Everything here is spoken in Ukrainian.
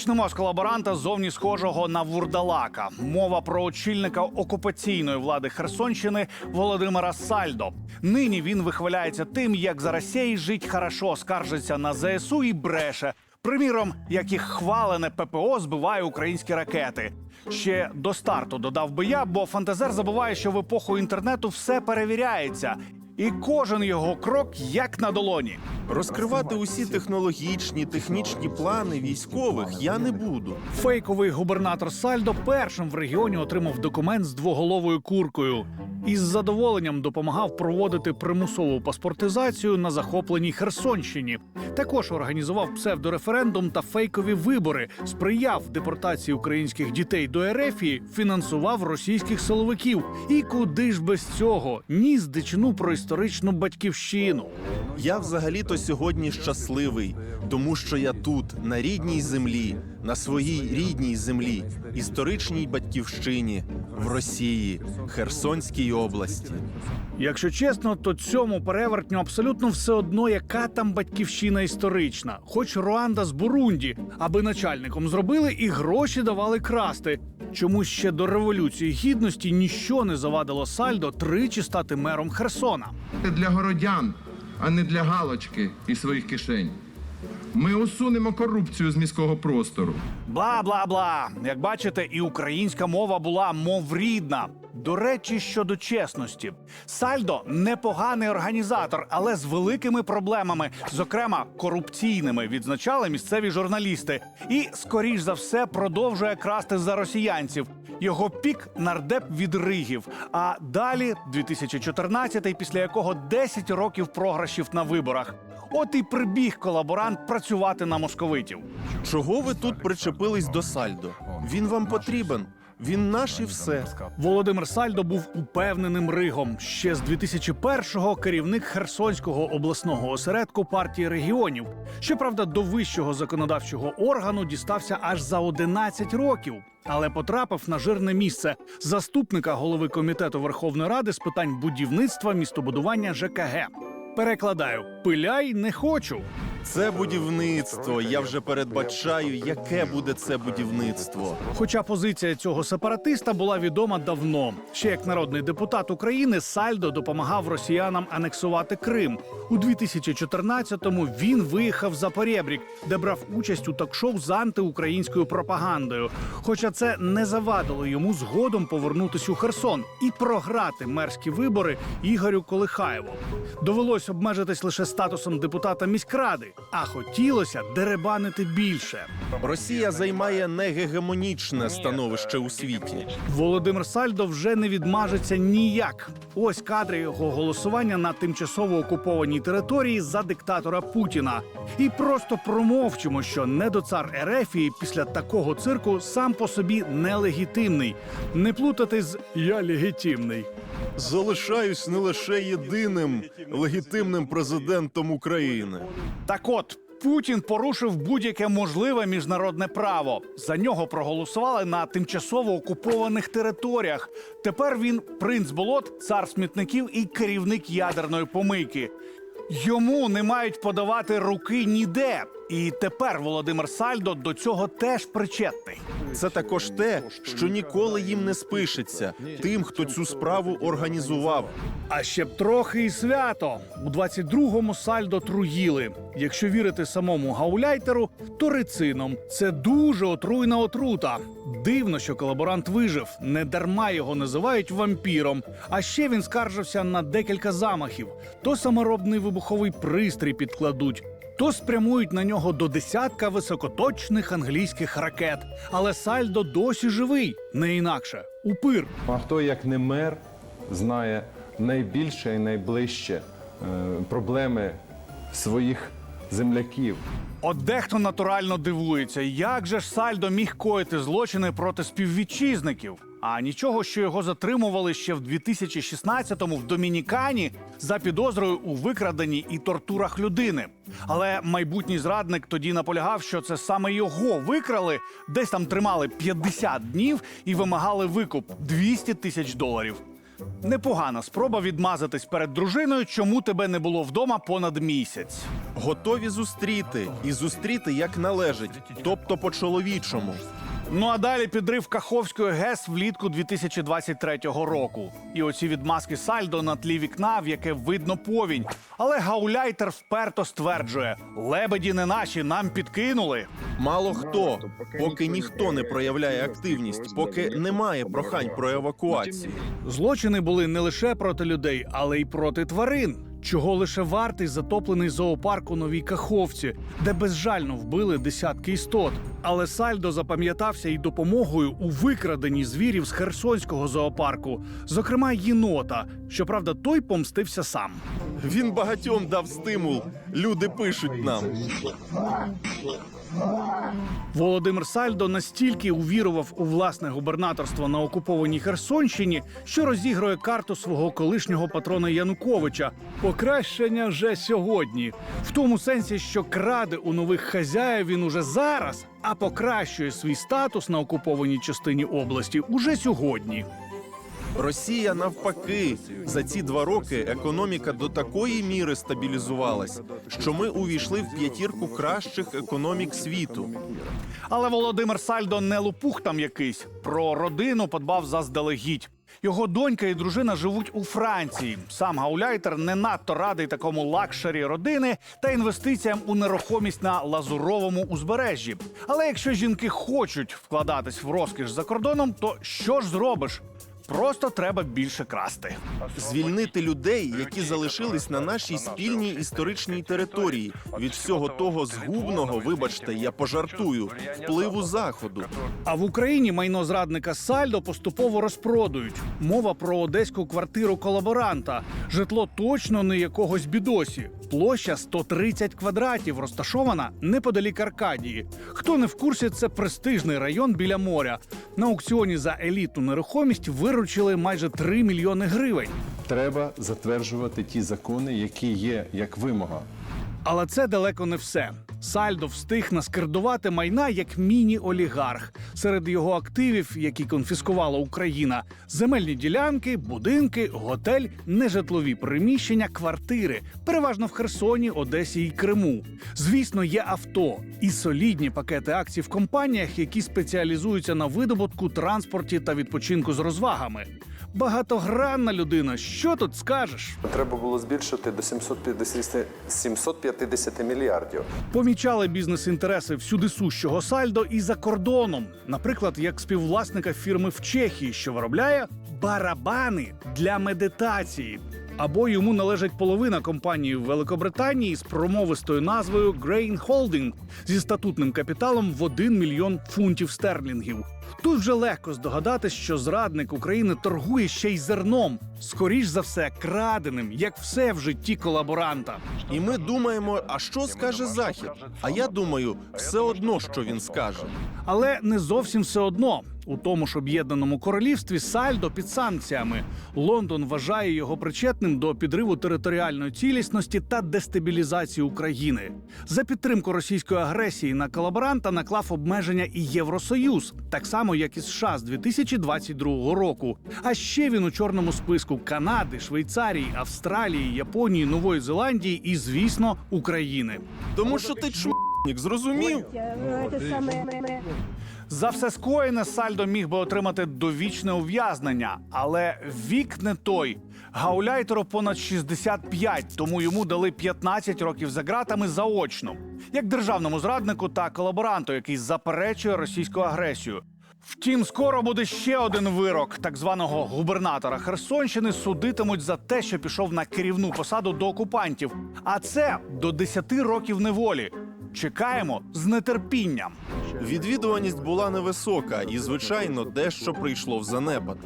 Почнемо з колаборанта зовні схожого на вурдалака. Мова про очільника окупаційної влади Херсонщини Володимира Сальдо. Нині він вихваляється тим, як за Росії жить хорошо, скаржиться на ЗСУ і бреше. Приміром, як їх хвалене ППО збиває українські ракети. Ще до старту додав би я, бо фантазер забуває, що в епоху інтернету все перевіряється, і кожен його крок як на долоні. Розкривати усі технологічні, технічні плани військових я не буду. Фейковий губернатор Сальдо першим в регіоні отримав документ з двоголовою куркою і з задоволенням допомагав проводити примусову паспортизацію на захопленій Херсонщині. Також організував псевдореферендум та фейкові вибори, сприяв депортації українських дітей до Ерефії, фінансував російських силовиків. І куди ж без цього ніс дичину про історичну батьківщину. Я взагалі-то сьогодні щасливий, тому що я тут, на рідній землі, на своїй рідній землі, історичній батьківщині, в Росії, Херсонській області. Якщо чесно, то цьому перевертню абсолютно все одно, яка там батьківщина історична, хоч Руанда з Бурунді, аби начальником зробили і гроші давали красти. Чому ще до революції гідності ніщо не завадило Сальдо тричі стати мером Херсона. для городян, а не для галочки і своїх кишень. Ми усунемо корупцію з міського простору. Бла бла бла. Як бачите, і українська мова була моврідна. До речі, щодо чесності, Сальдо непоганий організатор, але з великими проблемами, зокрема корупційними, відзначали місцеві журналісти. І, скоріш за все, продовжує красти за росіянців. Його пік нардеп від Ригів. А далі 2014, після якого 10 років програшів на виборах. От і прибіг колаборант працювати на московитів. Чого ви тут причепились до Сальдо? Він вам потрібен. Він наш і все. Володимир Сальдо був упевненим ригом. Ще з 2001-го керівник Херсонського обласного осередку партії регіонів. Щоправда, до вищого законодавчого органу дістався аж за 11 років, але потрапив на жирне місце заступника голови комітету Верховної Ради з питань будівництва, містобудування ЖКГ. Перекладаю: пиляй не хочу. Це будівництво. Я вже передбачаю, яке буде це будівництво. Хоча позиція цього сепаратиста була відома давно. Ще як народний депутат України Сальдо допомагав росіянам анексувати Крим. У 2014-му він виїхав за Порєбрік, де брав участь у ток-шоу з антиукраїнською пропагандою. Хоча це не завадило йому згодом повернутися у Херсон і програти мерські вибори Ігорю Колихаєву. Довелось обмежитись лише статусом депутата міськради, а хотілося деребанити більше. Росія займає негегемонічне становище у світі. Володимир Сальдо вже не відмажеться ніяк. Ось кадри його голосування на тимчасово окупованій території за диктатора Путіна. І просто промовчимо, що недоцар Ерефії після такого цирку сам по собі нелегітимний. Не плутати з я легітимний. Залишаюсь не лише єдиним легітимним президентом України. Так от. Путін порушив будь-яке можливе міжнародне право. За нього проголосували на тимчасово окупованих територіях. Тепер він принц болот, цар смітників і керівник ядерної помийки. Йому не мають подавати руки ніде. І тепер Володимир Сальдо до цього теж причетний. Це також те, що ніколи їм не спишеться тим, хто цю справу організував. А ще б трохи і свято. У 22-му сальдо труїли. Якщо вірити самому гауляйтеру, то рицином. Це дуже отруйна отрута. Дивно, що колаборант вижив. Не дарма його називають вампіром. А ще він скаржився на декілька замахів: то саморобний вибуховий пристрій підкладуть. То спрямують на нього до десятка високоточних англійських ракет. Але Сальдо досі живий, не інакше. Упир. А хто як не мер знає найбільше і найближче е, проблеми своїх земляків. От дехто натурально дивується, як же ж Сальдо міг коїти злочини проти співвітчизників. А нічого, що його затримували ще в 2016-му в Домінікані за підозрою у викраденні і тортурах людини. Але майбутній зрадник тоді наполягав, що це саме його викрали, десь там тримали 50 днів і вимагали викуп 200 тисяч доларів. Непогана спроба відмазатись перед дружиною, чому тебе не було вдома понад місяць. Готові зустріти і зустріти як належить, тобто по-чоловічому. Ну а далі підрив Каховської ГЕС влітку 2023 року. І оці відмазки сальдо на тлі вікна, в яке видно повінь. Але гауляйтер вперто стверджує: лебеді не наші, нам підкинули. Мало хто, поки ніхто не проявляє активність, поки немає прохань про евакуацію. Злочини були не лише проти людей, але й проти тварин. Чого лише вартий затоплений зоопарк у новій Каховці, де безжально вбили десятки істот. Але Сальдо запам'ятався і допомогою у викраденні звірів з Херсонського зоопарку, зокрема єнота. Щоправда, той помстився сам. Він багатьом дав стимул. Люди пишуть нам. Володимир Сальдо настільки увірував у власне губернаторство на окупованій Херсонщині, що розігрує карту свого колишнього патрона Януковича. Покращення вже сьогодні, в тому сенсі, що краде у нових хазяїв він уже зараз, а покращує свій статус на окупованій частині області уже сьогодні. Росія навпаки за ці два роки економіка до такої міри стабілізувалась, що ми увійшли в п'ятірку кращих економік світу. Але Володимир Сальдо не лопух там якийсь. Про родину подбав заздалегідь. Його донька і дружина живуть у Франції. Сам гауляйтер не надто радий такому лакшері родини та інвестиціям у нерухомість на лазуровому узбережжі. Але якщо жінки хочуть вкладатись в розкіш за кордоном, то що ж зробиш? Просто треба більше красти. Звільнити людей, які залишились на нашій спільній історичній території, від всього того згубного, вибачте, я пожартую, впливу заходу. А в Україні майно зрадника Сальдо поступово розпродують. Мова про одеську квартиру колаборанта. Житло точно не якогось бідосі. Площа 130 квадратів, розташована неподалік Аркадії. Хто не в курсі, це престижний район біля моря. На аукціоні за елітну нерухомість виручили майже 3 мільйони гривень. Треба затверджувати ті закони, які є як вимога. Але це далеко не все. Сальдо встиг наскердувати майна як міні-олігарх. Серед його активів, які конфіскувала Україна, земельні ділянки, будинки, готель, нежитлові приміщення, квартири, переважно в Херсоні, Одесі і Криму. Звісно, є авто і солідні пакети акцій в компаніях, які спеціалізуються на видобутку, транспорті та відпочинку з розвагами. Багатогранна людина. Що тут скажеш? Треба було збільшити до 750, 750 мільярдів. Помічали бізнес-інтереси всюди сущого сальдо і за кордоном, наприклад, як співвласника фірми в Чехії, що виробляє барабани для медитації. Або йому належить половина компанії в Великобританії з промовистою назвою Grain Holding зі статутним капіталом в 1 мільйон фунтів стерлінгів. Тут вже легко здогадатись, що зрадник України торгує ще й зерном, скоріш за все, краденим, як все в житті колаборанта. І ми думаємо, а що скаже Захід? А я думаю, все одно, що він скаже. Але не зовсім все одно. У тому ж об'єднаному королівстві Сальдо під санкціями. Лондон вважає його причетним до підриву територіальної цілісності та дестабілізації України. За підтримку російської агресії на колаборанта наклав обмеження і Євросоюз, так само як і США з 2022 року. А ще він у чорному списку Канади, Швейцарії, Австралії, Японії, Нової Зеландії і, звісно, України. Тому що ти чмник, зрозумів? За все скоєне Сальдо міг би отримати довічне ув'язнення, але вік не той. Гауляйтеру понад 65, тому йому дали 15 років за ґратами заочно, як державному зраднику та колаборанту, який заперечує російську агресію. Втім, скоро буде ще один вирок так званого губернатора Херсонщини судитимуть за те, що пішов на керівну посаду до окупантів. А це до 10 років неволі. Чекаємо з нетерпінням. Відвідуваність була невисока, і звичайно, дещо прийшло в занепад.